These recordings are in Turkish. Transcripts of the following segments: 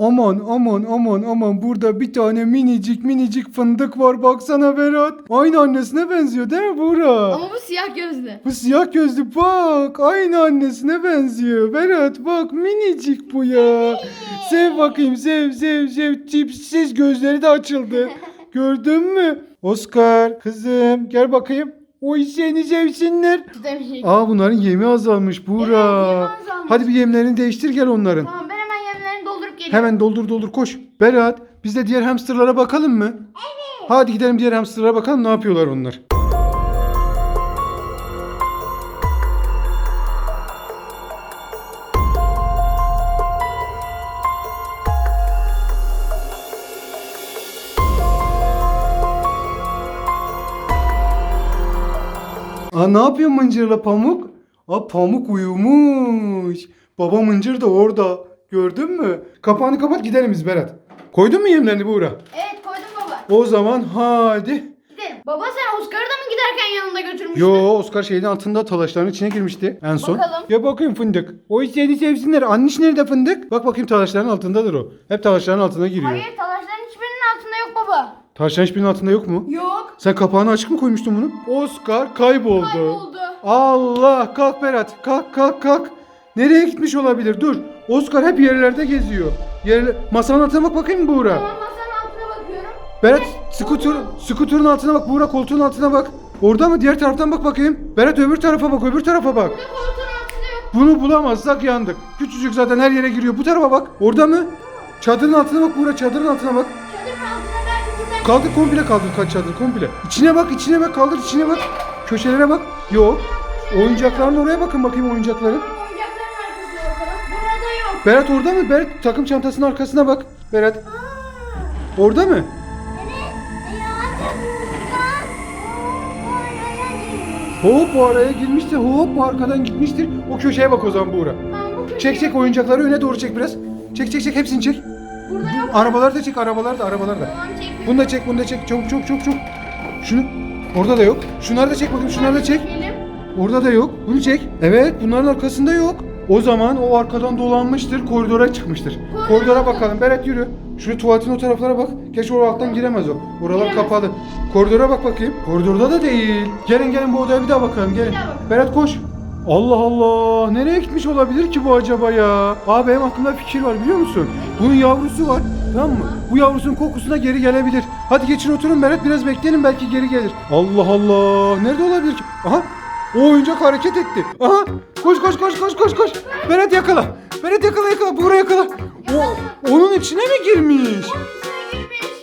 Aman aman aman aman burada bir tane minicik minicik fındık var baksana Berat. Aynı annesine benziyor değil mi Buğra? Ama bu siyah gözlü. Bu siyah gözlü bak aynı annesine benziyor. Berat bak minicik bu ya. Sev bakayım sev sev sev. Tipsiz gözleri de açıldı. Gördün mü? Oscar kızım gel bakayım. Oy seni sevsinler. Aa bunların yemi azalmış Buğra. Evet, yemi azalmış. Hadi bir yemlerini değiştir gel onların. Ben hemen doldur doldur koş. Berat biz de diğer hamsterlara bakalım mı? Evet. Hadi gidelim diğer hamsterlara bakalım ne yapıyorlar onlar. Aa ne yapıyor Mıncır'la Pamuk? Aa Pamuk uyumuş. Baba Mıncır da orada. Gördün mü? Kapağını kapat gidelim biz Berat. Koydun mu yemlerini Buğra? Evet koydum baba. O zaman hadi. Gidelim. Baba sen Oscar'ı da mı giderken yanında götürmüştün? Yo Oscar şeyin altında talaşların içine girmişti en son. Bakalım. Ya bakayım fındık. O seni sevsinler. Anniş nerede fındık? Bak bakayım talaşların altındadır o. Hep talaşların altına giriyor. Hayır talaşların hiçbirinin altında yok baba. Talaşların hiçbirinin altında yok mu? Yok. Sen kapağını açık mı koymuştun bunu? Oscar kayboldu. Kayboldu. Allah kalk Berat kalk kalk kalk. Nereye gitmiş olabilir? Dur. Oscar hep yerlerde geziyor. Yer... Masanın altına bak bakayım mı Buğra? Tamam masanın altına bakıyorum. Berat skuter, skuterın altına bak. Buğra koltuğun altına bak. Orada mı? Diğer taraftan bak bakayım. Berat öbür tarafa bak. Öbür tarafa bak. Burada koltuğun altında yok. Bunu bulamazsak yandık. Küçücük zaten her yere giriyor. Bu tarafa bak. Orada mı? Çadırın altına bak Buğra. Çadırın altına bak. Çadırın altına belki buradan Kaldır komple kaldır kaç çadır komple. İçine bak içine bak kaldır içine bak. Köşelere bak. Yok. Oyuncakların oraya bakın bakayım oyuncakların. Berat orada mı? Berat takım çantasının arkasına bak. Berat. Orada mı? Hop bu araya girmiştir. Hop arkadan gitmiştir. O köşeye bak o zaman Buğra. Çek çek oyuncakları öne doğru çek biraz. Çek çek çek hepsini çek. Burada yok. Arabaları da çek arabalar da arabalar da. Bunu da çek bunu da çek. Çabuk çabuk çabuk çabuk. Şunu. Orada da yok. Şunları da çek bakayım şunları da çek. Orada da yok. Bunu çek. Evet bunların arkasında yok. O zaman o arkadan dolanmıştır. Koridora çıkmıştır. Koridora bakalım. Berat yürü. Şu tuvaletin o taraflara bak. Geç oraya alttan giremez o. Oralar Giremez. kapalı. Koridora bak bakayım. Koridorda da değil. Gelin gelin bu odaya bir daha bakalım. Gelin. Daha. Berat koş. Allah Allah. Nereye gitmiş olabilir ki bu acaba ya? Abi benim aklımda fikir var biliyor musun? Bunun yavrusu var. Tamam mı? Bu yavrusunun kokusuna geri gelebilir. Hadi geçin oturun Berat biraz bekleyelim belki geri gelir. Allah Allah. Nerede olabilir ki? Aha. O oyuncak hareket etti. Aha. Koş koş koş koş koş koş. Berat yakala. Berat yakala yakala. Buraya yakala. O, onun içine mi girmiş.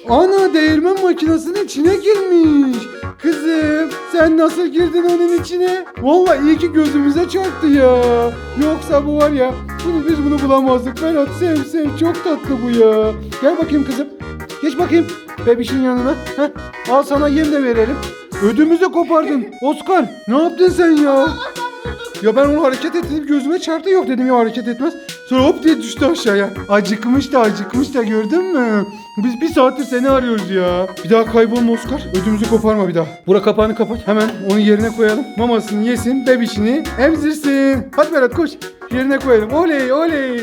Ana değirmen makinesinin içine girmiş. Kızım sen nasıl girdin onun içine? Vallahi iyi ki gözümüze çarptı ya. Yoksa bu var ya bunu biz bunu bulamazdık. Berat sev sev çok tatlı bu ya. Gel bakayım kızım. Geç bakayım bebişin yanına. Heh, al sana yem de verelim. Ödümüzü kopardın. Oscar ne yaptın sen ya? Ya ben onu hareket ettirip gözüme çarptı yok dedim ya hareket etmez. Sonra hop diye düştü aşağıya. Acıkmış da acıkmış da gördün mü? Biz bir saattir seni arıyoruz ya. Bir daha kaybolma Oscar. Ödümüzü koparma bir daha. Bura kapağını kapat. Hemen onu yerine koyalım. Mamasını yesin, bebişini emzirsin. Hadi Berat koş. Yerine koyalım. Oley oley.